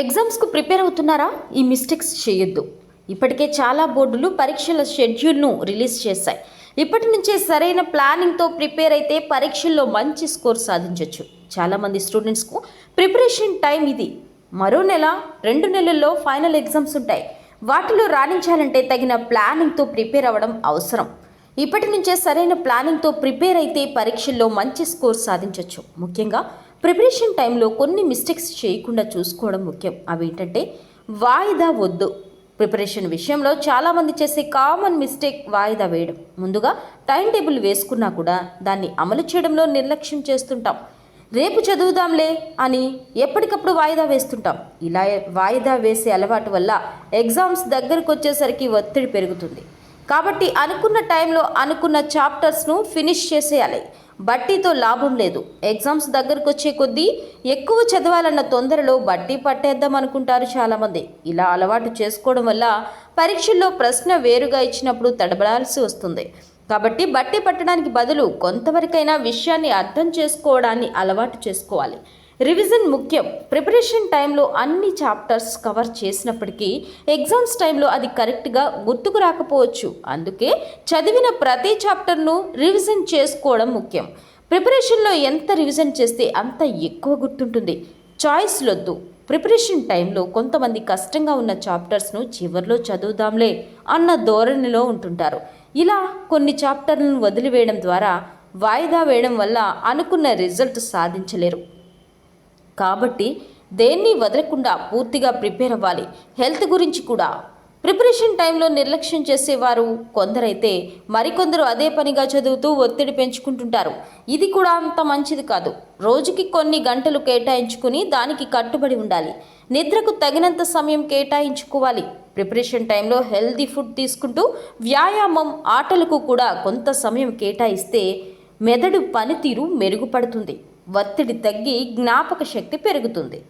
ఎగ్జామ్స్కు prepare అవుతున్నారా? ఈ mistakes చేయొద్దు. ఇప్పటికే చాలా బోర్డులు పరీక్షల షెడ్యూల్ను రిలీజ్ చేశాయి. ఇప్పటి నుంచే సరైన ప్లానింగ్తో ప్రిపేర్ అయితే పరీక్షల్లో మంచి స్కోర్ సాధించవచ్చు చాలామంది స్టూడెంట్స్కు ప్రిపరేషన్ టైం ఇది. మరో నెల రెండు నెలల్లో ఫైనల్ ఎగ్జామ్స్ ఉంటాయి. వాటిలో రాణించాలంటే తగిన ప్లానింగ్తో ప్రిపేర్ అవ్వడం అవసరం. ఇప్పటి నుంచే సరైన ప్లానింగ్తో ప్రిపేర్ అయితే పరీక్షల్లో మంచి స్కోర్ సాధించవచ్చు ముఖ్యంగా ప్రిపరేషన్ టైంలో కొన్ని మిస్టేక్స్ చేయకుండా చూసుకోవడం ముఖ్యం. అవి ఏంటంటే వాయిదా వద్దు. ప్రిపరేషన్ విషయంలో చాలామంది చేసే కామన్ మిస్టేక్ వాయిదా వేయడం. ముందుగా టైం టేబుల్ వేసుకున్నా కూడా దాన్ని అమలు చేయడంలో నిర్లక్ష్యం చేస్తుంటాం. రేపు చదువుదాంలే అని ఎప్పటికప్పుడు వాయిదా వేస్తుంటాం. ఇలా వాయిదా వేసే అలవాటు వల్ల ఎగ్జామ్స్ దగ్గరకు వచ్చేసరికి ఒత్తిడి పెరుగుతుంది. కాబట్టి అనుకున్న టైంలో అనుకున్న చాప్టర్స్ను ఫినిష్ చేసేయాలి. బట్టీతో లాభం లేదు. ఎగ్జామ్స్ దగ్గరకు వచ్చే కొద్దీ ఎక్కువ చదవాలన్న తొందరలో బట్టి పట్టేద్దాం అనుకుంటారు చాలామంది. ఇలా అలవాటు చేసుకోవడం వల్ల పరీక్షల్లో ప్రశ్న వేరుగా ఇచ్చినప్పుడు తడబడాల్సి వస్తుంది. కాబట్టి బట్టి పట్టడానికి బదులు కొంతవరకైనా విషయాన్ని అర్థం చేసుకోవడాన్ని అలవాటు చేసుకోవాలి. రివిజన్ ముఖ్యం. ప్రిపరేషన్ టైంలో అన్ని చాప్టర్స్ కవర్ చేసినప్పటికీ ఎగ్జామ్స్ టైంలో అది కరెక్ట్గా గుర్తుకు రాకపోవచ్చు. అందుకే చదివిన ప్రతి చాప్టర్ను రివిజన్ చేసుకోవడం ముఖ్యం. ప్రిపరేషన్లో ఎంత రివిజన్ చేస్తే అంత ఎక్కువ గుర్తుంటుంది. చాయిస్లొద్దు ప్రిపరేషన్ టైంలో కొంతమంది కష్టంగా ఉన్న చాప్టర్స్ను చివరిలో చదువుదాంలే అన్న ధోరణిలో ఉంటుంటారు. ఇలా కొన్ని చాప్టర్లను వదిలివేయడం ద్వారా వాయిదా వేయడం వల్ల అనుకున్న రిజల్ట్ సాధించలేరు. కాబట్టి దేన్ని వదలకుండా పూర్తిగా ప్రిపేర్ అవ్వాలి. హెల్త్ గురించి కూడా. ప్రిపరేషన్ టైంలో నిర్లక్ష్యం చేసేవారు కొందరైతే మరికొందరు అదే పనిగా చదువుతూ ఒత్తిడి పెంచుకుంటుంటారు. ఇది కూడా అంత మంచిది కాదు. రోజుకి కొన్ని గంటలు కేటాయించుకుని దానికి కట్టుబడి ఉండాలి. నిద్రకు తగినంత సమయం కేటాయించుకోవాలి. ప్రిపరేషన్ టైంలో హెల్తీ ఫుడ్ తీసుకుంటూ వ్యాయామం ఆటలకు కూడా కొంత సమయం కేటాయిస్తే మెదడు పనితీరు మెరుగుపడుతుంది. ఒత్తిడి తగ్గి జ్ఞాపక శక్తి పెరుగుతుంది.